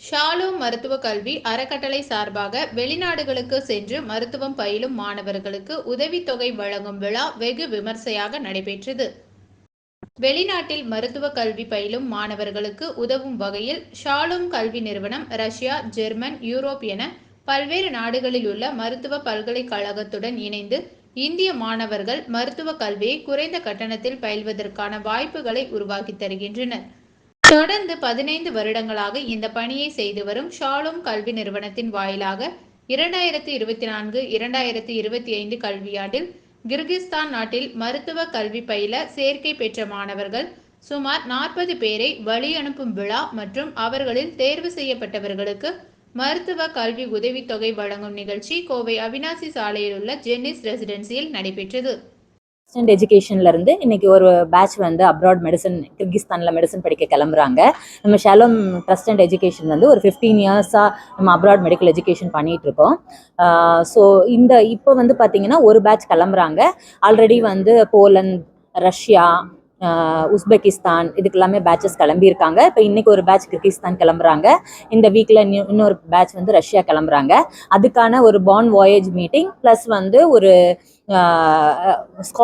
Shallow மருத்துவ கல்வி அறக்கட்டளை சார்பாக வெளிநாடுகளுக்கு சென்று மருத்துவம் பயிலும் மாணவர்களுக்கு உதவித்தொகை வழங்கும் விழா வெகு விமர்சையாக நடைபெற்றது. வெளிநாட்டில் மருத்துவ கல்வி பயிலும் மாணவர்களுக்கு உதவும் வகையில் ஷாலும் கல்வி நிறுவனம் ரஷ்யா ஜெர்மன் யூரோப் என பல்வேறு நாடுகளில் உள்ள மருத்துவ பல்கலைக்கழகத்துடன் இணைந்து இந்திய மாணவர்கள் மருத்துவ கல்வியை குறைந்த கட்டணத்தில் பயில்வதற்கான வாய்ப்புகளை உருவாக்கி தருகின்றனர். தொடர்ந்து பதினைந்து வருடங்களாக இந்த பணியை செய்து வரும் ஷாலும் கல்வி நிறுவனத்தின் வாயிலாக இரண்டாயிரத்தி இருபத்தி நான்கு இரண்டாயிரத்தி இருபத்தி ஐந்து கல்வியாண்டில் கிர்கிஸ்தான் நாட்டில் மருத்துவ கல்வி பயில சேர்க்கை பெற்ற மாணவர்கள் சுமார் நாற்பது பேரை வழி அனுப்பும் விழா மற்றும் அவர்களில் தேர்வு செய்யப்பட்டவர்களுக்கு மருத்துவ கல்வி உதவித்தொகை வழங்கும் நிகழ்ச்சி கோவை அவினாசி சாலையில் உள்ள ஜென்னிஸ் ரெசிடென்சியில் நடைபெற்றது. அண்ட் எஜுகேஷன்ல இருந்து இன்னைக்கு ஒரு பேட்ச் வந்து அப்ராட் மெடிசன் கிர்கிஸ்தான்ல மெடிசன் படிக்க கிளம்புறாங்க. நம்ம ஷாலோம் ட்ரஸ்ட் அண்ட் எஜுகேஷன் வந்து ஒரு ஃபிஃப்டீன் இயர்ஸாக நம்ம அப்ராட் மெடிக்கல் எஜுகேஷன் பண்ணிட்டு இருக்கோம். ஸோ இந்த இப்போ வந்து பார்த்தீங்கன்னா ஒரு பேட்ச் கிளம்புறாங்க. ஆல்ரெடி வந்து போலந்து ரஷ்யா உஸ்பெகிஸ்தான் இதுக்கு எல்லாமே பேட்சஸ் கிளம்பியிருக்காங்க. இப்போ இன்னைக்கு ஒரு பேட்ச் கிர்கிஸ்தான் கிளம்புறாங்க. இந்த வீக்கில் இன்னொரு பேட்ச் வந்து ரஷ்யா கிளம்புறாங்க. அதுக்கான ஒரு பாண்ட் வாயேஜ் மீட்டிங் ப்ளஸ் வந்து ஒரு ஸ்காட்